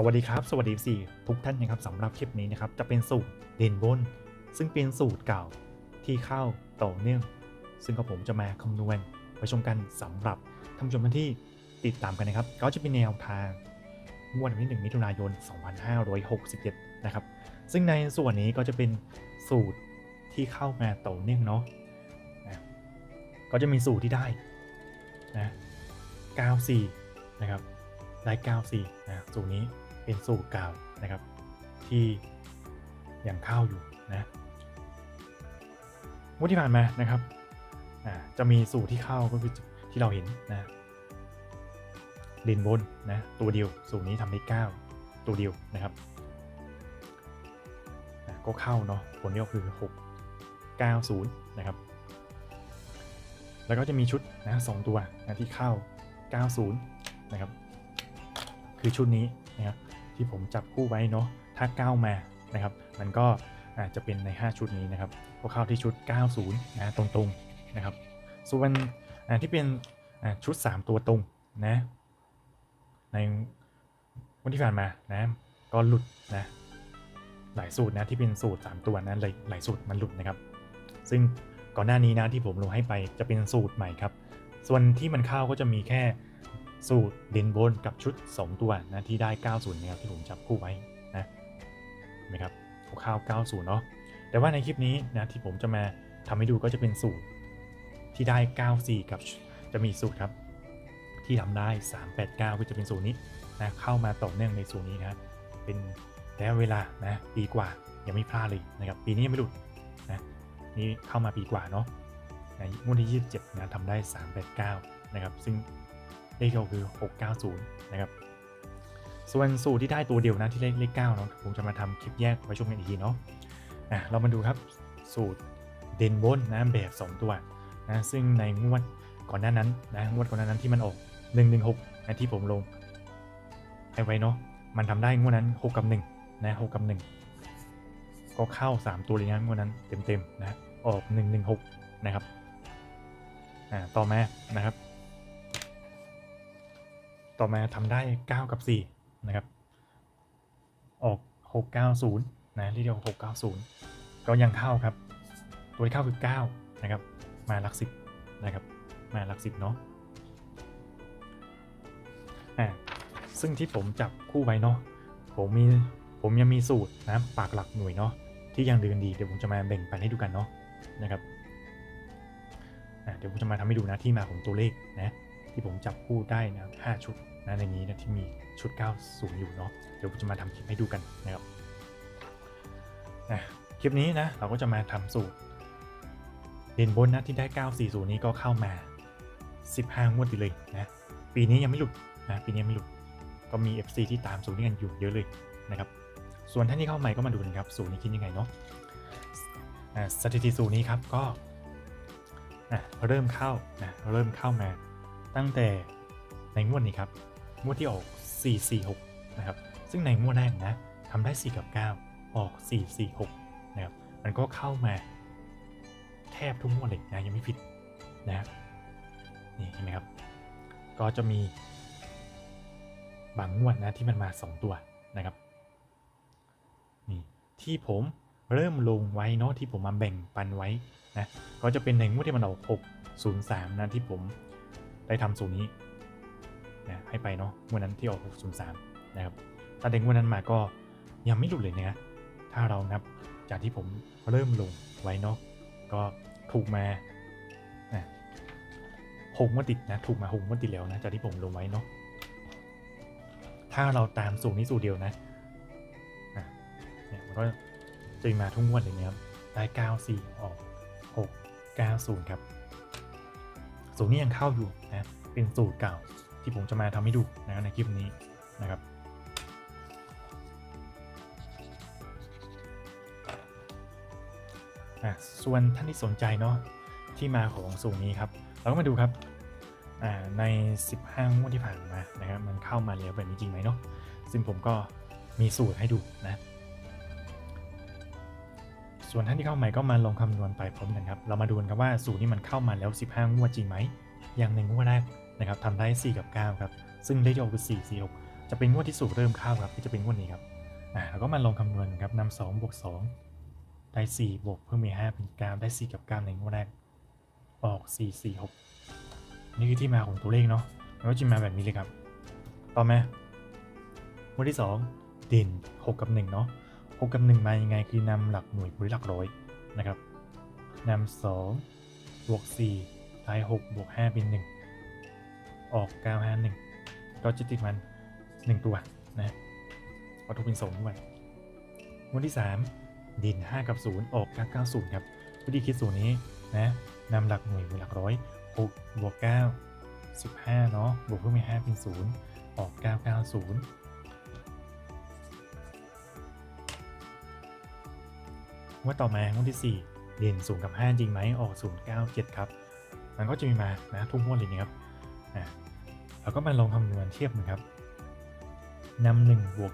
สวัสดีครับ สวัสดีสี่ทุกท่านนะครับสำหรับคลิปนี้นะครับจะเป็นสูตรเด่นบน ซึ่งเป็นสูตรเก่าที่เข้าต่อเนื่อง ซึ่งก็ผมจะมาคำนวณไปชมกันสำหรับท่านผู้ชมท่านที่ติดตามกันนะครับ ก็จะเป็นแนวทางงวดวันที่1มิถุนายน 2567 นะครับ ซึ่งในส่วนนี้ก็จะเป็นสูตรที่เข้ามาต่อเนื่องเนาะนะก็จะมีสูตรที่ได้นะ94 นะครับได้94นะสูตรนี้ เป็นสูตรเก่านะครับ ที่ยังเข้าอยู่นะงวดที่ผ่านมานะครับอ่าจะมีสูตรที่เข้าก็คือที่เราเห็นนะเด่นบนนะตัวเดียวสูตรนี้ทำได้9ตัวเดียวนะครับอะก็เข้าเนาะผลที่ออกคือ 6 9 0 นะครับ แล้วก็จะมีชุดนะสองตัวนะที่เข้า 90 นะครับ คือชุดนี้นะครับ ที่ผมจับคู่ไว้เนาะถ้า9มานะครับ มันก็อาจจะเป็นใน 5 ชุดนี้นะครับก็เข้าที่ชุด 90นะตรงๆนะครับ ส่วนที่เป็นชุด 3 ตัวตรงนะ ในวันที่ผ่านมานะก็หลุดนะหลายสูตรนะที่เป็นสูตร 3 ตัวนะหลายหลายสูตรมันหลุดนะครับ ซึ่งก่อนหน้านี้นะที่ผมลงให้ไปจะเป็นสูตรใหม่ครับ ส่วนที่มันเข้าก็จะมีแค่ สูตรเด่นบนกับชุด 2 ตัวนะที่ได้ 90 นะครับที่ผมจับคู่ไว้นะเห็นะครับคร่าวๆ90 เนาะแต่ว่าในคลิปนี้นะที่ผมจะมาทำให้ดูก็จะเป็นสูตรที่ได้ 94 กับจะมีสูตรครับ ที่ทำได้ 389 ก็จะเป็นสูตรนี้นะเข้ามาต่อเนื่องในสูตรนี้นะเป็นระยะเวลานะปีกว่ายังไม่พลาดเลยนะครับปีนี้ยังไม่หลุดนะนี่เข้ามาปีกว่าเนาะในงวดที่ 27นะทำได้ 389 นะครับซึ่ง เลขก็คือ 690 นะครับ ส่วนสูตรที่ได้ตัวเดียวนะที่เลขเลข9เนาะผมจะมาทำคลิปแยกไว้ชมกันอีกทีเนาะอะเรามาดูครับสูตรเด่นบนนะแบบ 2 ตัวนะซึ่งในงวดก่อนหน้านั้นนะงวดก่อนหน้านั้นที่มันออก 116นะที่ผมลงให้ไว้เนาะมันทำได้งวดนั้น 6 กับ1นะ6กับ 1 ก็เข้า 3 ตัวเลยนะงวดนั้นเต็มๆนะออก 116 นะครับอ่าต่อมานะครับ ต่อมาทำได้ 9 กับ 4 นะครับ ออก 690 นะที่เรียกว่า690 ก็ยังเข้าครับ ตัวที่เข้าคือ 9 นะครับ มาหลักสิบนะครับ มาหลักสิบเนาะอ่าซึ่งที่ผมจับคู่ไว้เนาะผมมีผมยังมีสูตรนะปากหลักหน่วยเนาะที่ยังเดินดีเดี๋ยวผมจะมาแบ่งปันให้ดูกันเนาะนะครับอะเดี๋ยวผมจะมาทำให้ดูนะที่มาของตัวเลขนะ ที่ผมจับคู่ได้นะ5ชุดนะในนี้นะที่มีชุด 90 อยู่เนาะเดี๋ยวผมจะมาทำคลิปให้ดูกันนะครับนะคลิปนี้นะเราก็จะมาทำสูตรเด่นบนนะที่ได้ 940 นี้ก็เข้ามา 15 งวดไปเลยนะปีนี้ยังไม่หลุดนะปีนี้ไม่หลุดก็มี FC ที่ตามสูตรนี้กันอยู่เยอะเลยนะครับส่วนท่านที่เข้าใหม่ก็มาดูกันครับสูตรนี้คิดยังไงเนาะสถิติสูตรนี้ครับก็อะเริ่มเข้านะเริ่มเข้ามา ตั้งแต่ในงวดนี้ครับงวดที่ออก 446 นะครับ ซึ่งในงวดแรกนะทำได้ 4 กับ 9 ออก 446 นะครับ มันก็เข้ามาแทบทุกงวดเลยนะยังไม่ผิดนะนี่เห็นไหมครับ ก็จะมีบางงวดนะที่มันมา 2 ตัวนะครับนี่ที่ผมเริ่มลงไว้เนาะที่ผมมาแบ่งปันไว้นะก็จะเป็นในงวดที่มันออก 603 นะที่ผม ได้ทำสูตรนี้นะให้ไปเนาะวดนั้นที่ออก 603 นะครับถ้าเด็กวดนั้นมาก็ยังไม่หลุดเลยนะถ้าเรานับจากที่ผมเริ่มลงไว้เนาะก็ถูกมานะหกงวดติดนะถูกมาหกงวดติดแล้วนะจากที่ผมลงไว้เนาะถ้าเราตามสูตรนี้สูตรเดียวนะอะเนี่ยมันก็จะมาทุกงวดเลยนะครับได้ 94 ออก 690 ครับ สูตรนี้ยังเข้าอยู่นะเป็นสูตรเก่าที่ผมจะมาทำให้ดูนะครับในคลิปนี้นะครับอะส่วนท่านที่สนใจเนาะที่มาของสูตรนี้ครับ เราก็มาดูครับอ่าใน 15งวดที่ผ่านมานะครับมันเข้ามาแล้วแบบนี้จริงไหมเนาะซึ่งผมก็มีสูตรให้ดูนะ ส่วนท่านที่เข้าใหม่ก็มาลองคำนวณไปพร้อมกันครับ เรามาดูกันครับว่าสูตรนี้มันเข้ามาแล้ว 15 งวดจริงไหม อย่างในงวดแรกนะครับทำได้ 4 กับ 9 ครับ ซึ่งเลขที่ออกคือ4 4 6จะเป็นงวดที่สูตรเริ่มเข้าครับที่จะเป็นงวดนี้ครับ อ่าแล้วก็มาลองคำนวณครับนำสองบวกสองได้สี่บวกเพิ่มมีห้าเป็นเก้าได้สี่กับเก้าในงวดแรก ออกสี่สี่หกนี่คือที่มาของตัวเลขเนาะแล้วก็จะมาแบบนี้เลยครับ ต่อมางวดที่สองเด่นหกกับหนึ่งเนาะ หกกับหนึ่งมายังไงคือนำหลักหน่วยบริหลักร้อยนะครับนำสองบวกสี่ได้หกบวกห้าเป็นหนึ่งออกเก้าห้าหนึ่งก็จะติดมันหนึ่งตัวนะวัตถุเป็นสองด้วยงวดที่สามด่นห้ากับศูนย์ออกเก้าเก้าศูนย์ครับวิธีคิดสูตรนี้นะนำหลักหน่วยบริหลักร้อยหกบวกเก้าสิบห้าเนาะบวกเพิ่มมีห้าเป็นศูนย์ออกเก้าเก้าศูนย์ วดต่อมางวดที่ 4 เด่น0กับ 5 จริงไหมออก 0 9 7 ครับ มันก็จะมีมานะทุกงวดเลยนะครับอ่าเราก็มาลองคำนวณเทียบนะครับนำ1บวก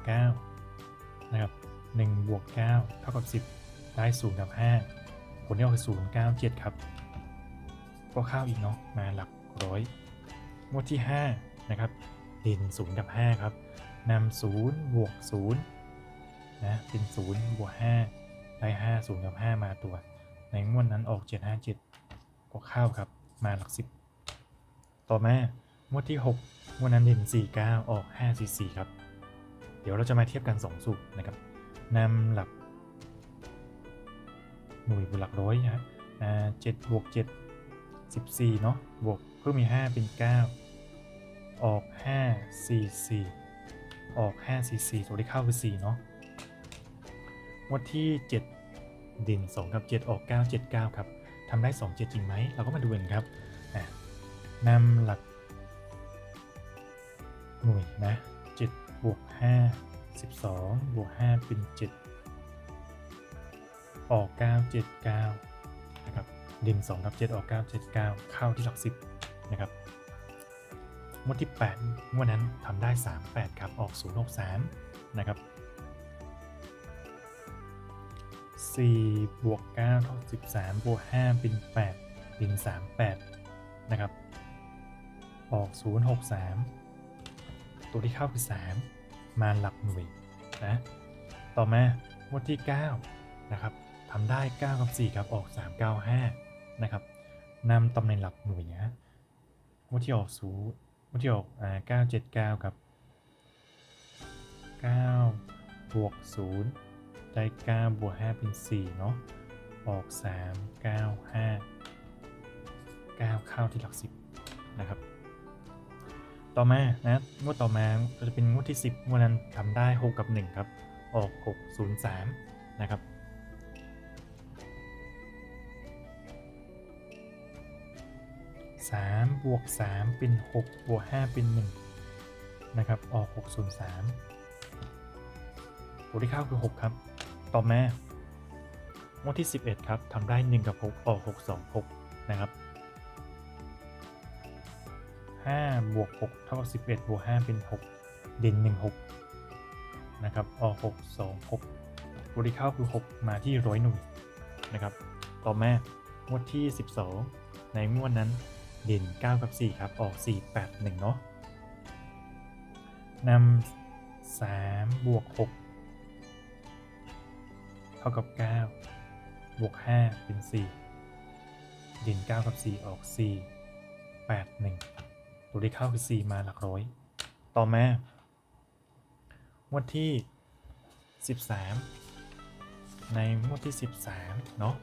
9นะครับ1บวก9เท่ากับ 10 ได้0กับ 5 ผลที่ออกคือ0 9 7 ครับ ก็เข้าอีกเนาะมาหลักร้อยงวดที่ 5 นะครับ เด่น0กับ 5 ครับนำ0บวก0นะเป็น0บวก5 ได้ห้าศูนย์กับห้ามาตัว ในงวดนั้นออกเจ็ดห้าเจ็ดก็เข้าครับ มาหลักสิบต่อมางวดที่หกงวดนั้นเด่นสี่เก้าออกห้าสี่สี่ครับ เดี๋ยวเราจะมาเทียบกันสองสูตรนะครับนำหลัก หน่วยบวกหลักร้อยนะเจ็ดบวกเจ็ดสิบสี่เนาะบวกเพิ่มมีห้าเป็นเก้าออกห้าสี่สี่ออกห้าสี่สี่ตัวที่เข้าคือสี่เนาะงวดที่ 7 ดิน2กับ 7 ออก 9 7 9 ครับทำได้ 2 7 จริงไหม เราก็มาดูกันครับอ่นำหลัก หน่วยนะ7บวก5 12บวก5เป็น 7 ออก 9 7 9 นะครับ ดิน 2 กับ 7 ออก 9 7 9 เข้าที่หลัก 10 นะครับงวดที่8งวดนั้นทำได้ 3 8 ครับ ออก0 6 3นะครับ 4บวก9เท่า13บวก5เป็น 8 เป็น 38 นะครับ ออก 0 6 3 ตัวที่เข้าคือ 3 มาหลักหน่วยนะ ต่อมางวดที่ 9 นะครับทำได้ 9 กับ 4 ครับ ออก 3 9 5 นะครับนำตำแหน่งหลักหน่วยนะงวดที่ออก0งวดที่ออกอ่า9 7 9ครับ 9 บวก 0 ได้9บวก5เป็น 4 เนาะออก 3 9 5 9 เข้าที่หลัก 10 นะครับ ต่อมานะงวดต่อมาจะเป็นงวดที่ 10งวดนั้นทำได้ 6 กับ 1 ครับ ออก 6 0 3 นะครับ3บวก3เป็น6บวก5เป็น 1 นะครับ ออก 6 0 3ตัวที่เข้าคือ 6 ครับ ต่อมางวดที่ 11 ครับทำได้ 1 กับ 6 ออก 6 2 6 นะครับ 5 บวก 6 เท่ากับ 11 บวก 5 เป็น 6 เด่น 1 6 นะครับ ออก 6 2 6ตัวที่เข้าคือ 6 มาที่ร้อยหน่วยนะครับ ต่อมางวดที่ 12 ในงวดนั้นเด่น 9 กับ 4 ครับ ออก 4 8 1 เนาะนำ3บวก 6 ท่ากับ 9 บวก 5 เป็น4เด่น9 กับ 4 ออก 4 8 1 ตัวที่เข้าคือ 4 มาหลักร้อย ต่อมางวดที่ 13 ในงวดที่ 13 เนาะ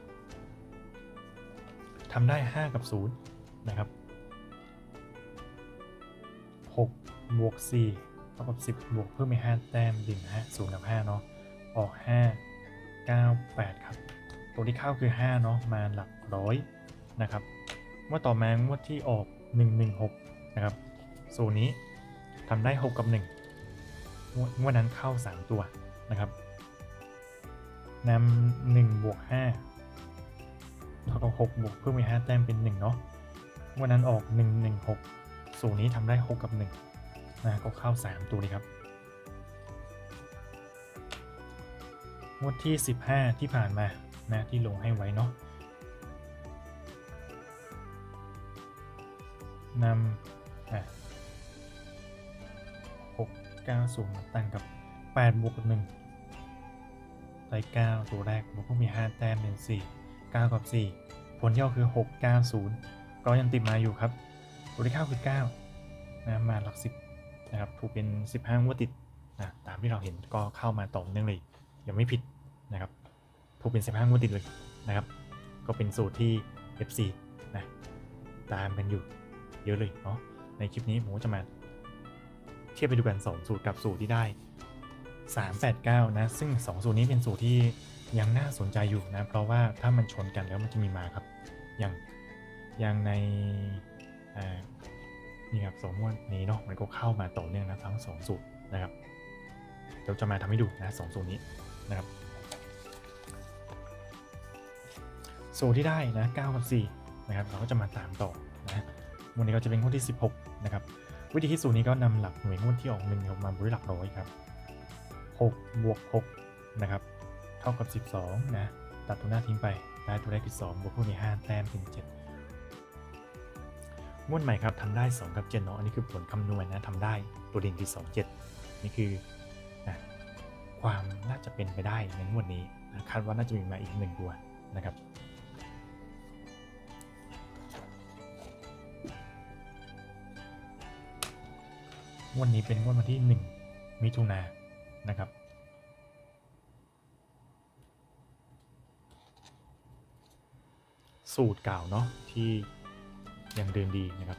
ทำได้ 5 กับ 0 นะครับ 6 บวก 4 เท่ากับ 10 บวกเพิ่มไป5แต้มดิ่ง5 0 กับ 5 เนาะ ออก 5 9 8 ครับ ตัวที่เข้าคือ 5 เนาะ มาหลักร้อยนะครับเมื่อต่อมางวดที่ออก 116 นะครับ สูนี้ทำได้ 6 กับ1งวดงวดนั้นเข้า 3 ตัวนะครับนำ1บวก5เท่ากับ6บวกเพิ่มไป5แต้มเป็น 1 เนาะงวดนั้นออก 116 สูนี้ทำได้ 6 กับ1นะก็เข้า 3 ตัวเลยครับ งวดที่ 15 ที่ผ่านมานะที่ลงให้ไว้เนาะนำอะ6 90มาตั้งกับ 8 บวกกับ1ได้9ตัวแรกมันก็มี 5 แต้มเป็น 4 9 กับ 4 ผลที่ออกคือ 6 9 0 ก็ยังติดมาอยู่ครับตัวที่เข้าคือ 9 นะ มาหลัก 10 นะครับ ถูกเป็น 15งวดติดนะตามที่เราเห็นก็เข้ามาต่อเนื่องเลย ยังไม่ผิดนะครับถูกเป็น 15 งวดติดเลยนะครับ ก็เป็นสูตรที่ FC นะตามกันอยู่เยอะเลยเนาะในคลิปนี้ผมก็จะมาเทียบไปดูกัน 2 สูตรกับสูตรที่ได้ 389 นะ ซึ่ง 2 สูตรนี้เป็นสูตรที่ยังน่าสนใจอยู่นะ เพราะว่าถ้ามันชนกันแล้วมันจะมีมาครับ อย่างอย่างในนี่ครับสองงวดนี้เนาะมันก็เข้ามาต่อเนื่องนะทั้ง 2 สูตรนะครับเดี๋ยวจะมาทำให้ดูนะสองสูตรนี้ นะครับสูตรที่ได้นะ9กับ4นะครับ เราก็จะมาตามต่อนะวันนี้ก็จะเป็นงวดที่ 16 นะครับ วิธีคิดสูตรนี้ก็นำหลักหน่วยงวดที่ออกหนึ่งออกมาบริหลักร้อยครับ6บวก6นะครับ เท่ากับ 12 นะ ตัดตัวหน้าทิ้งไป ได้ตัวแรกคือ2บวกพวกนี้5แต้มเป็น7งวดใหม่ครับทำได้ 2 กับ7เนาะอันนี้คือผลคำนวณนะทำได้ตัวเด่นคือ 2 7 นี่คือ ความน่าจะเป็นไปได้ในงวดนี้นะคาดว่าน่าจะมีมาอีกหนึ่งตัวนะครับงวดนี้เป็นงวดวันที่ 1 มิถุนานะครับ สูตรเก่าเนาะที่ยังเดินดีนะครับ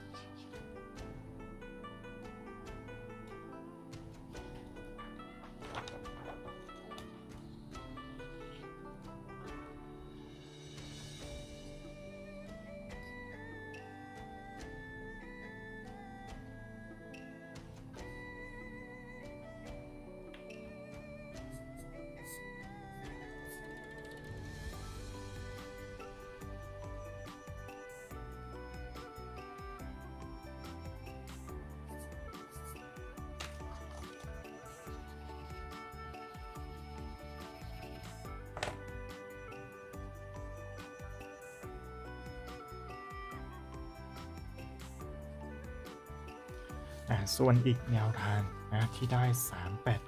ส่วนอีกแนวทางนะที่ได้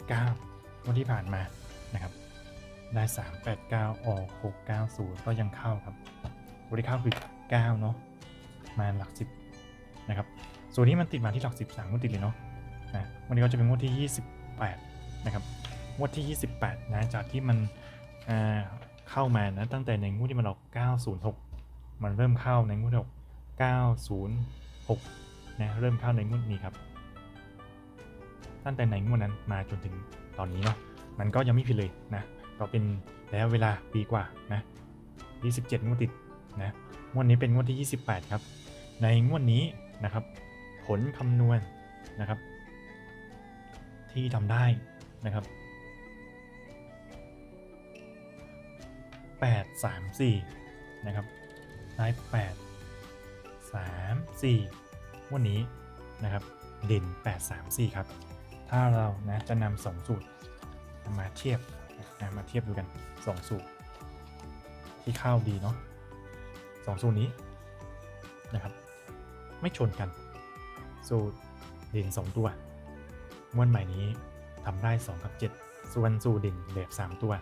389วันที่ผ่านมานะครับ ได้ 389 ออก 690 ก็ยังเข้าครับวันที่เข้าคือ 9 เนาะมาหลัก 10 นะครับ ส่วนนี้มันติดมาที่หลัก 13งวดติดเลยเนาะนะวันนี้ก็จะเป็นงวดที่ 28 นะครับงวดที่ 28 นะ จากที่มันเข้ามานะตั้งแต่ในงวดที่มันออก 906 มันเริ่มเข้าในงวดที่ออก906 นะ เริ่มเข้าในงวดนี้ครับ ตั้งแต่ในงวดนั้นมาจนถึงตอนนี้เนาะมันก็ยังไม่ผิดเลยนะก็เป็นแล้วเวลาปีกว่านะ27งวดติดนะงวดนี้เป็นงวดที่ 28 ครับ ในงวดนี้นะครับ ผลคำนวณนะครับ ที่ทำได้นะครับ 8 3 4 นะครับได้8 3 4วันนี้นะครับ เด่น 8 3 4 ครับ ถ้าเรานะจะนำสองสูตรมาเทียบนะมาเทียบดูกัน 2 สูตร ที่เข้าดีเนาะสองสูตรนี้นะครับ ไม่ชนกัน สูตรเด่น 2 ตัวม้วนใหม่นี้ทำได้ 2 กับ 7 ส่วนสูตรเด่นแบบ 3 ตัว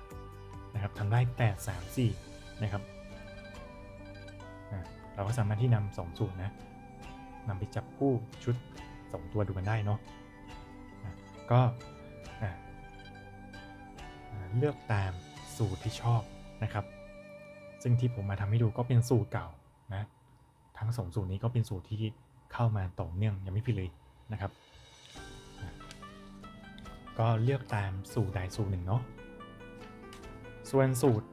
นะครับทำได้8 3 4นะครับเราก็สามารถที่นำสองสูตรนะนำไปจับคู่ชุด 2 ตัวดูกันได้เนาะ ก็เลือกตามสูตรที่ชอบนะครับ ซึ่งที่ผมมาทำให้ดูก็เป็นสูตรเก่านะทั้งสองสูตรนี้ก็เป็นสูตรที่เข้ามาต่อเนื่องยังไม่ผิดเลยนะครับ ก็เลือกตามสูตรใดสูตรหนึ่งเนาะส่วนสูตร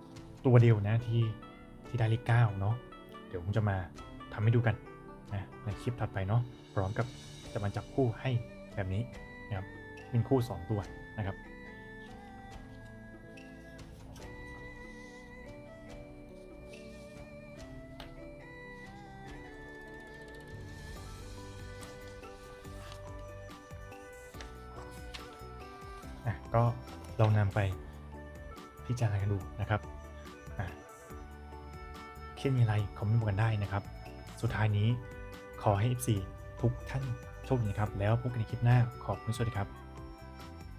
ตัวเดียวนะที่ที่ได้เลขเก้าเนาะเดี๋ยวผมจะมาทำให้ดูกันนะในคลิปถัดไปเนาะพร้อมกับจะมาจับคู่ให้แบบนี้ เป็นคู่ 2 ตัวนะครับอะก็ลองนำไปพิจารณากันดูนะครับอะคิดมีอะไรคอมเมนต์บอกกันได้นะครับ สุดท้ายนี้ขอให้ FC ทุกท่านโชคดีนะครับ แล้วพบกันในคลิปหน้าขอบคุณสวัสดีครับ